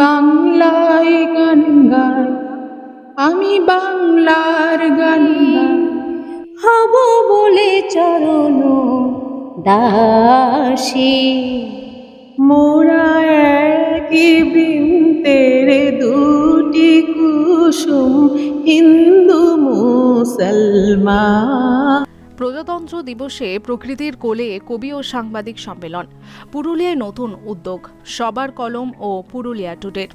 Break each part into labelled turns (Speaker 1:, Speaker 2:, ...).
Speaker 1: বাংলায় গান গাই, আমি বাংলার গান গাই।
Speaker 2: হব বলে চরণ দাসী।
Speaker 1: মোরা একই বৃন্তের দুটি কুসুম, হিন্দু মুসলমান।
Speaker 3: প্রজাতন্ত্র দিবসে প্রকৃতির কোলে কবি ও সাংবাদিক সম্মেলন। পুরুলিয়ায় নতুন উদ্যোগ, সবার কলম ও পুরুলিয়া টুডের।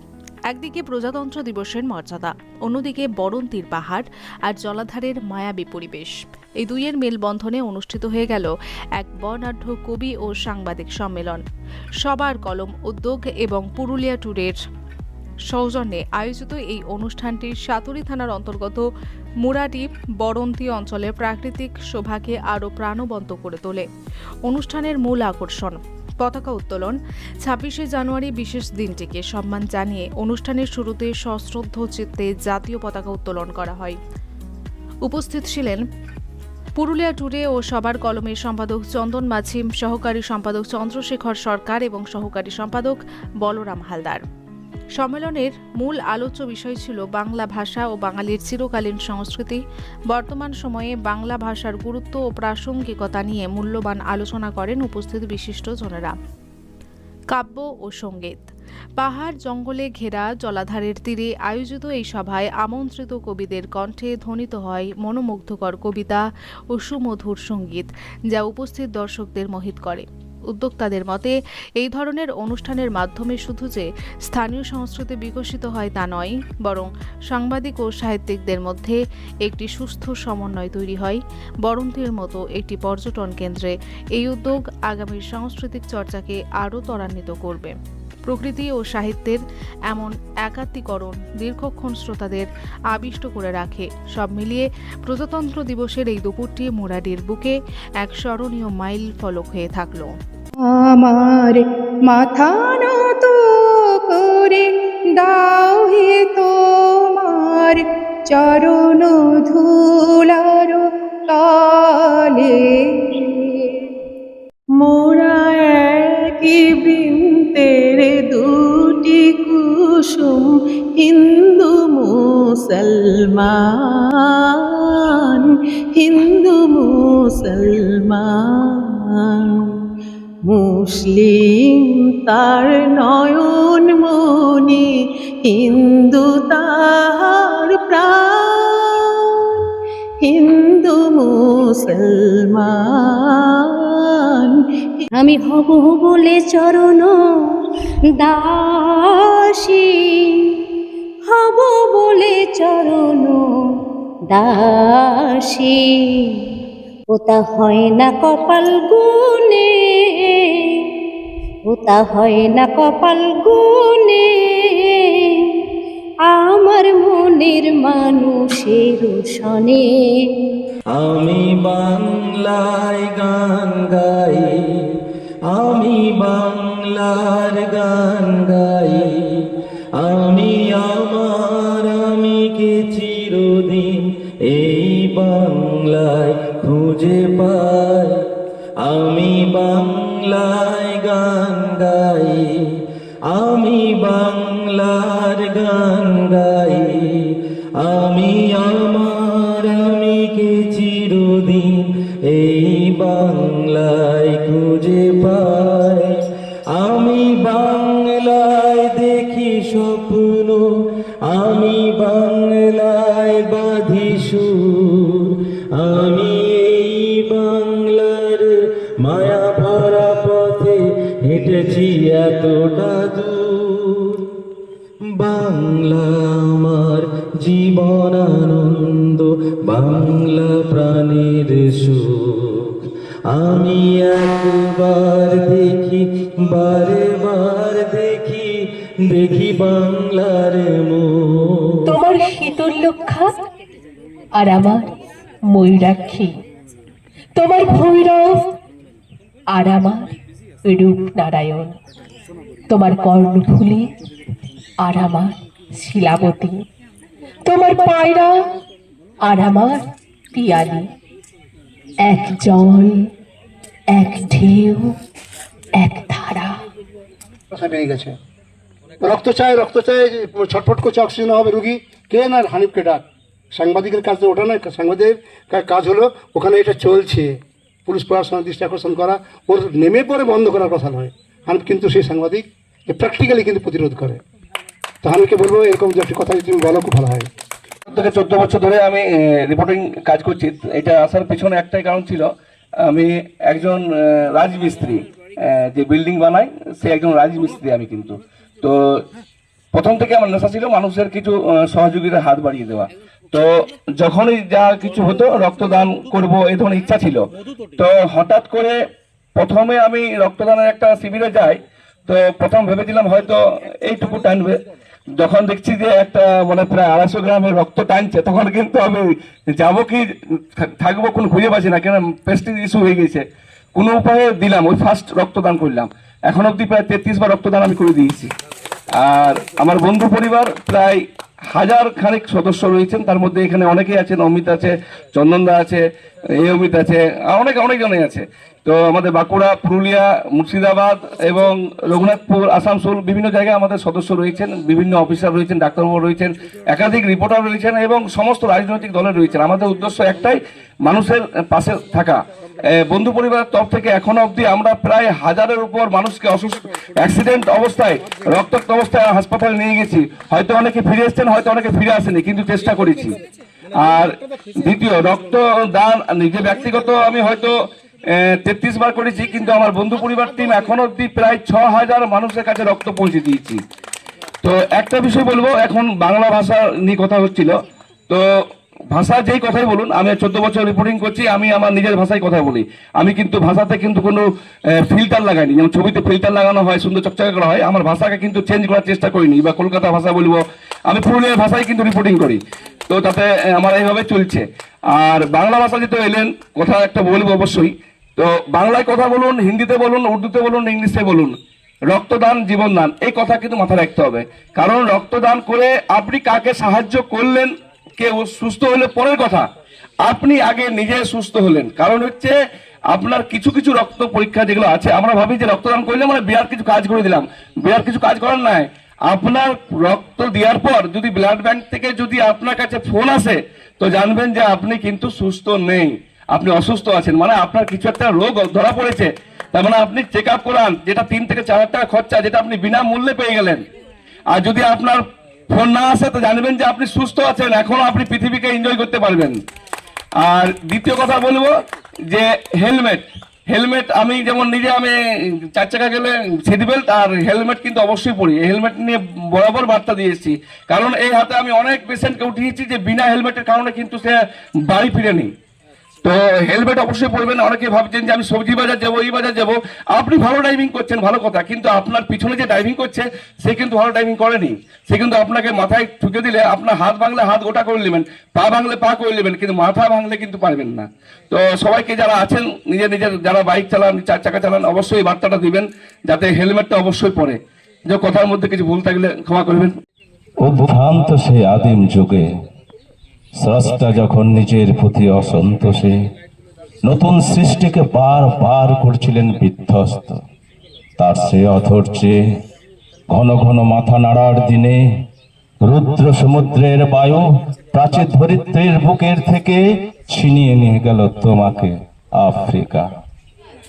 Speaker 3: একদিকে প্রজাতন্ত্র দিবসের মর্যাদা, অন্যদিকে বরন্তির পাহাড় আর জলাধারের মায়াবী পরিবেশ। এই দুইয়ের মেলবন্ধনে অনুষ্ঠিত হয়ে গেল এক বর্ণাঢ্য কবি ও সাংবাদিক সম্মেলন। সবার কলম উদ্যোগ এবং পুরুলিয়া ট্যুরের সৌজন্যে আয়োজিত এই অনুষ্ঠানটি সাতুরি থানার অন্তর্গত মুরাডি বরন্তি অঞ্চলের প্রাকৃতিক শোভাকে আরও প্রাণবন্ত করে তোলে। অনুষ্ঠানের মূল আকর্ষণ, পতাকা উত্তোলন। ছাব্বিশে জানুয়ারি বিশেষ দিনটিকে সম্মান জানিয়ে অনুষ্ঠানের শুরুতে সশ্রদ্ধ চিত্তে জাতীয় পতাকা উত্তোলন করা হয়। উপস্থিত ছিলেন পুরুলিয়া ট্যুরে ও সবার কলমের সম্পাদক চন্দন মাঝি সহকারী সম্পাদক চন্দ্রশেখর সরকার এবং সহকারী সম্পাদক বলরাম হালদার। সম্মেলনের মূল আলোচ্য বিষয় ছিল বাংলা ভাষা ও বাঙালির চিরকালীন সংস্কৃতি। বর্তমান সময়ে বাংলা ভাষার গুরুত্ব ও প্রাসঙ্গিকতা নিয়ে মূল্যবান আলোচনা করেন উপস্থিত বিশিষ্টজনেরা কাব্য ও সংগীত। পাহাড় জঙ্গলে ঘেরা জলাধারের তীরে আয়োজিত এই সভায় আমন্ত্রিত কবিদের কণ্ঠে ধ্বনিত হয় মনোমুগ্ধকর কবিতা ও সুমধুর সংগীত, যা উপস্থিত দর্শকদের মোহিত করে। উদ্যোক্তাদের মতে, এই ধরনের অনুষ্ঠানের মাধ্যমে শুধু যে স্থানীয় সংস্কৃতি বিকশিত হয় তা নয়, বরং সাংবাদিক ও সাহিত্যিকদের মধ্যে একটি সুস্থ সমন্বয় তৈরি হয়। বরন্তির মতো একটি পর্যটন কেন্দ্রে এই উদ্যোগ আগামীর সাংস্কৃতিক চর্চাকে আরও ত্বরান্বিত করবে। প্রকৃতি ও সাহিত্যের এমন একাত্মীকরণ দীর্ঘক্ষণ শ্রোতাদের আবিষ্ট করে রাখে। সব মিলিয়ে প্রজাতন্ত্র দিবসের এই দুপুরটি মোরাডির বুকে এক স্মরণীয় মাইল ফলক হয়ে থাকল।
Speaker 1: আমার মাথা নত করে দাও হে তোমার চরণ ধুলার কালে। মোরা একই বৃন্তের দুটি কুসুম হিন্দু মুসলমান হিন্দু মুসলমান। মুসলিম তার নয়ন মনি, হিন্দু প্রাণ, হিন্দু মুসলমান।
Speaker 2: আমি হব বলে চরণ দাসী, হব বলে চরণ দাসী। ওটা হয় না কপাল গুনে ওটা হয় না কপাল গুনে আমার মনের মানুষের শনে
Speaker 4: আমি বাংলায় গান গাই, আমি বাংলার গান গাই। পাই। আমি বাংলায় দেখি স্বপ্ন, আমি বাংলায় বাঁধি সুর। আমি এই বাংলার মায়া ভরা পথে হেঁটেছি এতটা দূর। বাংলা আমার জীবন আনন্দ বাংলা প্রাণের সুখ আমি একবার দেখি বারে বার দেখি দেখি বাংলার
Speaker 5: তোমার শীতল লক্ষা আর আমার ময়ূরাক্ষী। তোমার ভৈরব আর আমার রূপনারায়ণ। তোমার কর্ণফুলি আর আমার শিলাবতী। তোমার পায়রা আর আমার পিয়ালি। এক জল, এক ঢেউ, এক ধারা।
Speaker 6: পেয়ে গেছে। রক্ত চায় রক্ত চায় ছটফট করছে, অক্সিজেন হবে রুগী। কে না হানিফকে ডাক? সাংবাদিকের কাজ ওটা নয় সাংবাদিকের কাজ হলো ওখানে এটা চলছে। পুলিশ প্রশাসনের দৃষ্টি আকর্ষণ করা। ওর নেমে পরে বন্ধ করার কথা নয়। হানিফ কিন্তু সেই সাংবাদিক প্র্যাকটিক্যালি কিন্তু প্রতিরোধ করে। তো হানিফকে বলব, এরকম যে কথা যদি তুমি বলো, খুব ভালো হয়।
Speaker 7: থেকে চোদ্দ বছর ধরে আমি রিপোর্টিং কাজ করছি। এটা আসার পিছনে একটাই কারণ ছিল, আমি একজন রাজমিস্ত্রি যে বিল্ডিং বানাই সে একজন রাজমিস্ত্রি আমি কিন্তু। তো প্রথম থেকে আমার নেশা ছিল মানুষের কিছু সহযোগিতার হাত বাড়িয়ে দেওয়া। তো যখনই যা কিছু হতো, রক্তদান করব এই ধরনের ইচ্ছা ছিল। তো হঠাৎ করে প্রথমে আমি রক্তদানের একটা শিবিরে যাই, তো প্রথম ভেবেছিলাম হয়তো এইটুকু টানবে। যখন দেখছি যে একটা মানে প্রায় আড়াইশো গ্রামের রক্ত টানছে, তখন কিন্তু আমি যাব কি থাকব কোনো খুঁজে পাচ্ছি না কেন পেস্টিজ ইস্যু হয়ে গেছে। কোনো উপায়ে দিলাম, ওই ফার্স্ট রক্তদান করলাম। এখন অবধি প্রায় তেত্রিশ বার রক্তদান আমি করে দিয়েছি। আর আমার বন্ধু পরিবার প্রায় হাজার খানিক সদস্য রয়েছেন, তার মধ্যে এখানে অনেকেই আছেন, অমিত আছে, চন্দনদা আছে এই অমিত আছে অনেক অনেকজনই আছে। তো আমাদের বাঁকুড়া, পুরুলিয়া, মুর্শিদাবাদ এবং রঘুনাথপুর, আসানসোল বিভিন্ন জায়গায় আমাদের সদস্য রয়েছেন, বিভিন্ন অফিসার রয়েছেন, ডাক্তারবাবু রয়েছেন, একাধিক রিপোর্টার রয়েছেন এবং সমস্ত রাজনৈতিক দলের রয়েছেন। আমাদের উদ্দেশ্য একটাই, মানুষের পাশে থাকা। বন্ধু পরিবারের তরফ থেকে এখনও অবধি আমরা প্রায় হাজারের উপর মানুষকে অসুস্থ অ্যাক্সিডেন্ট অবস্থায়, রক্তাক্ত অবস্থায় হাসপাতালে নিয়ে গেছি। হয়তো অনেকে ফিরে এসেছেন, হয়তো অনেকে ফিরে আসেনি, কিন্তু চেষ্টা করেছি। আর দ্বিতীয়, রক্তদান নিজে ব্যক্তিগত, আমি হয়তো তেত্রিশ বার করেছি, কিন্তু আমার বন্ধু পরিবার টিম এখন অবধি প্রায় ছ হাজার মানুষের কাছে রক্ত পৌঁছে দিয়েছি। তো একটা বিষয় বলব, এখন বাংলা ভাষা নিয়ে কথা হচ্ছিল। তো ভাষা যেই কথাই বলুন, আমি চোদ্দ বছর রিপোর্টিং করছি, আমি আমার নিজের ভাষায় কথা বলি। আমি কিন্তু ভাষাতে কিন্তু কোনো ফিল্টার লাগাইনি। যেমন ছবিতে ফিল্টার লাগানো হয়, সুন্দর চকচকে করা হয়, আমার ভাষাকে কিন্তু চেঞ্জ করার চেষ্টা করিনি, বা কলকাতা ভাষা বলব, আমি পুরুলিয়ার ভাষায় কিন্তু রিপোর্টিং করি। তো তাতে আমার এইভাবে চলছে। আর বাংলা ভাষা যেহেতু এলেন, কথা একটা বলব অবশ্যই তো বাংলায় কথা বলুন, হিন্দিতে বলুন, উর্দুতে বলুন, ইংলিশে বলুন, রক্তদান জীবনদান এই কথা কিন্তু মাথায় রাখতে হবে। কারণ রক্তদান করে আপনি কাকে সাহায্য করলেন কেউ সুস্থ হলে পরের কথা, আপনি আগে নিজে সুস্থ হলেন। কারণ হচ্ছে আপনার কিছু কিছু রক্ত পরীক্ষা যেগুলো আছে, আমরা ভাবি যে রক্তদান করলে মানে বিরাট কিছু কাজ করে দিলাম। বিরাট কিছু কাজ করার নাই। আপনার রক্ত দেওয়ার পর যদি ব্লাড ব্যাংক থেকে যদি আপনার কাছে ফোন আসে, তো জানবেন যে আপনি কিন্তু সুস্থ নেই। আপনি অসুস্থ আছেন মানে আপনার কিছু একটা রোগ ধরা পড়েছে, তার মানে আপনি চেক আপ করান, যেটা তিন থেকে চার হাজার টাকা খরচা, যেটা আপনি বিনা মূল্যে পেয়ে গেলেন। আর যদি আপনার ফোন না আসে, তো জানবেন যে আপনি সুস্থ আছেন, এখনও আপনি পৃথিবীকে এনজয় করতে পারবেন। আর দ্বিতীয় কথা বলব যে হেলমেট হেলমেট আমি যেমন নিজে আমি চার চাকা গেলে সিট বেল্ট আর হেলমেট কিন্তু অবশ্যই পরি। হেলমেট নিয়ে বরাবর বার্তা দিয়ে এসেছি। কারণ এই হাতে আমি অনেক পেশেন্টকে উঠিয়েছি যে বিনা হেলমেটের কারণে কিন্তু সে বাড়ি ফিরেনি। তো হেলমেট অবশ্যই পরবেন। অনেকে ভাবছেন যে আমি সবজি বাজার যাব, এই বাজার যাব। আপনি ভালো ড্রাইভিং করছেন, ভালো কথা। কিন্তু আপনার পিছনে যে ড্রাইভিং করছে, সে কিন্তু ভালো ড্রাইভিং করেনি। সে কিন্তু আপনাকে মাথায় ঠুকে দিলে, আপনার হাত ভাঙলে হাত গোটা করে নেবেন, পা ভাঙলে পা করে নেবেন, কিন্তু মাথা ভাঙলে কিন্তু পারবেন না। তো সবাইকে যারা আছেন, নিজের নিজের যারা বাইক চালান চার চাকা চালান, অবশ্যই বার্তাটা দিবেন, যাতে হেলমেটটা অবশ্যই পরে। যে কথার মধ্যে কিছু ভুল থাকলে ক্ষমা করবেন।
Speaker 8: উদ্ভ্রান্ত সে আদিম যুগে স্রষ্টা যখন নিজের প্রতি অসন্তোষে, নতুন সৃষ্টিকে বার বার করছিলেন বিধ্বস্ত। তার সে অধৈর্যে, ঘন ঘন মাথা নাড়ার দিনে, রুদ্র সমুদ্রের বায়ু প্রাচীর ধরিত্রীর বুকের থেকে ছিনিয়ে নিয়ে গেল তোমাকে, আফ্রিকা।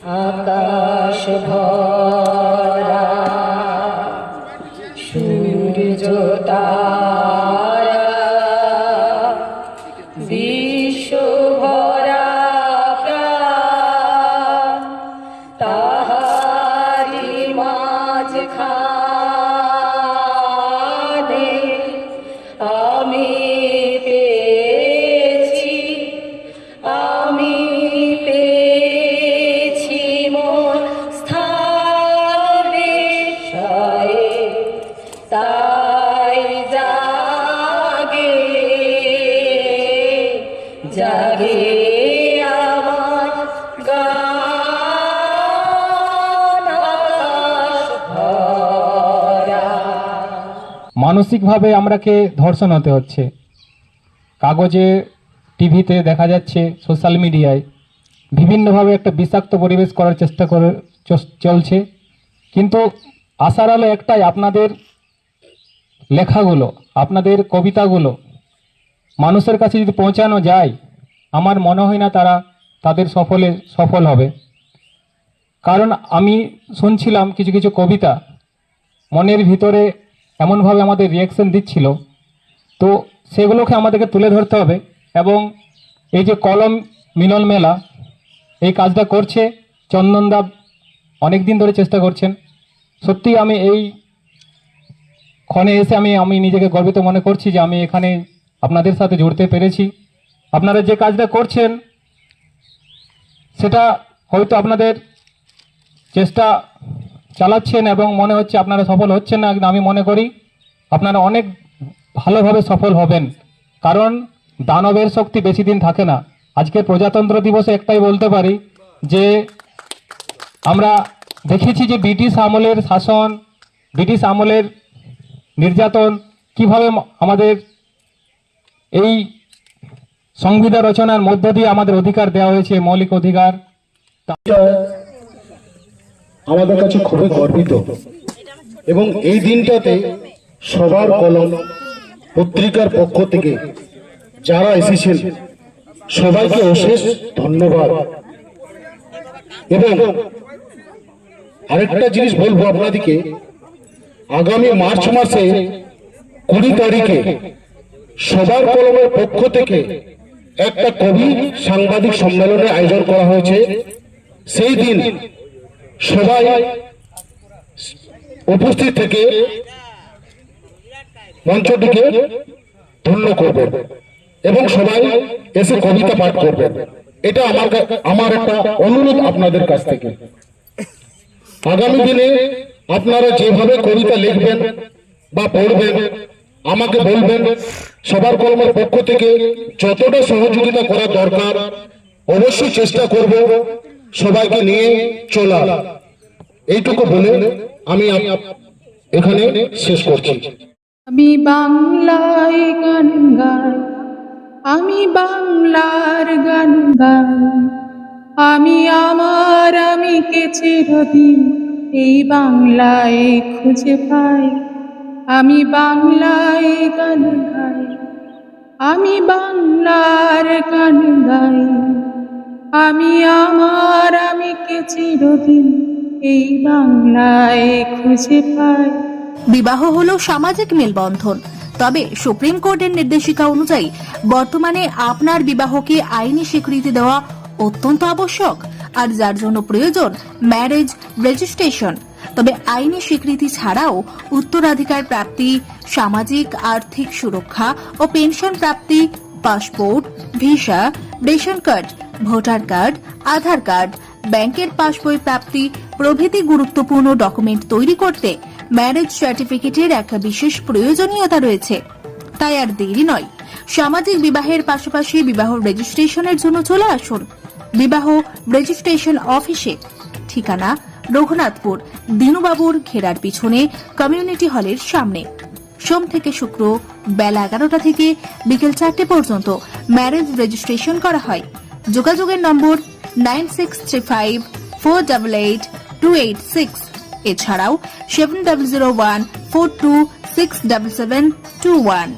Speaker 2: আকাশ ভরা।
Speaker 9: মানসিকভাবে আমরাকে ধর্ষণ হতে হচ্ছে। কাগজে, টিভিতে দেখা যাচ্ছে, সোশ্যাল মিডিয়ায় বিভিন্নভাবে একটা বিষাক্ত পরিবেশ করার চেষ্টা করে চলছে। কিন্তু আশার আলো একটাই, আপনাদের লেখাগুলো, আপনাদের কবিতাগুলো। মানুষের কাছে যদি পৌঁছানো যায়, আমার মনে হয় না তারা তাদের সফলে সফল হবে। কারণ আমি শুনছিলাম কিছু কিছু কবিতা, মনের ভিতরে এমনভাবে আমাদের রিয়াকশন দিচ্ছিল। তো সেগুলোকে আমাদেরকে তুলে ধরতে হবে এবং এই যে কলম মিলন মেলা, এই কাজটা করছে চন্দনদা অনেক দিন ধরে চেষ্টা করছেন। সত্যি আমি এই ক্ষণে এসে আমি আমি নিজেকে গর্বিত মনে করছি যে আমি এখানে আপনাদের সাথে জুড়তে পেরেছি। আপনারা যে কাজটা করছেন, সেটা হয়তো আপনাদের চেষ্টা চালাচ্ছেন এবং মনে হচ্ছে আপনারা সফল হচ্ছেন না আমি মনে করি আপনারা অনেক ভালোভাবে সফল হবেন। কারণ দানবের শক্তি বেশি দিন থাকে না। আজকে প্রজাতন্ত্র দিবসে একটাই বলতে পারি যে, আমরা দেখেছি যে ব্রিটিশ আমলের শাসন, ব্রিটিশ আমলের নির্যাতন, কীভাবে আমাদের এই সংবিধান রচনার মধ্য দিয়ে আমাদের অধিকার দেওয়া হয়েছে, মৌলিক অধিকার।
Speaker 6: আমাদের কাছে খুবই গর্বিত। এবং এই দিনটাতে সবার কলম পত্রিকার পক্ষ থেকে যারা এসেছেন, সবাইকে অশেষ ধন্যবাদ। এবং আরেকটা জিনিস বলব আপনাদেরকে, আগামী মার্চ মাসে কুড়ি তারিখে সবার কলমের পক্ষ থেকে একটা কবি সাংবাদিক সম্মেলনের আয়োজন করা হয়েছে। সেই দিন সবাই উপস্থিত থেকে মঞ্চটিকে ধন্য করবেন এবং সবাই এসে কবিতা পাঠ করবেন। এটা আমার আমার একটা অনুরোধ আপনাদের কাছ থেকে। আগামী দিনে আপনারা যেভাবে কবিতা লিখবেন বা পড়বেন, আমাকে বলবেন, সবার কলমের পক্ষ থেকে যতটা সহযোগিতা করা দরকার, অবশ্যই চেষ্টা করব সবাইকে নিয়ে চলা। এইটুকু বলে আমি এখানে শেষ করছি।
Speaker 1: আমি বাংলায় গান গাই, আমি বাংলার গান গাই। আমি আমার আমি কে চিরদিন এই বাংলায় খুঁজে পাই। আমি বাংলায় গান গাই, আমি বাংলার গান গাই। আমি আমার, আমি কে চিরদিন এই বাংলায় খুঁজে পাই।
Speaker 10: বিবাহ হলো সামাজিক মেলবন্ধন। তবে সুপ্রিম কোর্টের নির্দেশিকা অনুযায়ী বর্তমানে আপনার বিবাহকে আইনি স্বীকৃতি দেওয়া অত্যন্ত আবশ্যক, আর যার জন্য প্রয়োজন ম্যারেজ রেজিস্ট্রেশন। তবে আইনি স্বীকৃতি ছাড়াও উত্তরাধিকার প্রাপ্তি, সামাজিক, আর্থিক সুরক্ষা ও পেনশন প্রাপ্তি passport, visa, ration card, voter card, Aadhaar card, ব্যাংকের পাসবই প্রাপ্তি প্রভৃতি গুরুত্বপূর্ণ ডকুমেন্ট তৈরি করতে ম্যারেজ সার্টিফিকেটের একটা বিশেষ প্রয়োজনীয়তা রয়েছে। তাই আর দেরি নয়। সামাজিক বিবাহের পাশাপাশি বিবাহ রেজিস্ট্রেশনের জন্য চলে আসুন। বিবাহ রেজিস্ট্রেশন অফিসে। ঠিকানা রঘুনাথপুর, দিনুবাবুর ঘেরার পিছনে কমিউনিটি হলের সামনে। সোম থেকে শুক্র বেলা এগারোটা থেকে বিকেল চারটে পর্যন্ত ম্যারেজ রেজিস্ট্রেশন করা হয়। যোগাযোগের number nine six three five four double eight two eight six এছাড়াও seven double zero one four two six double seven two one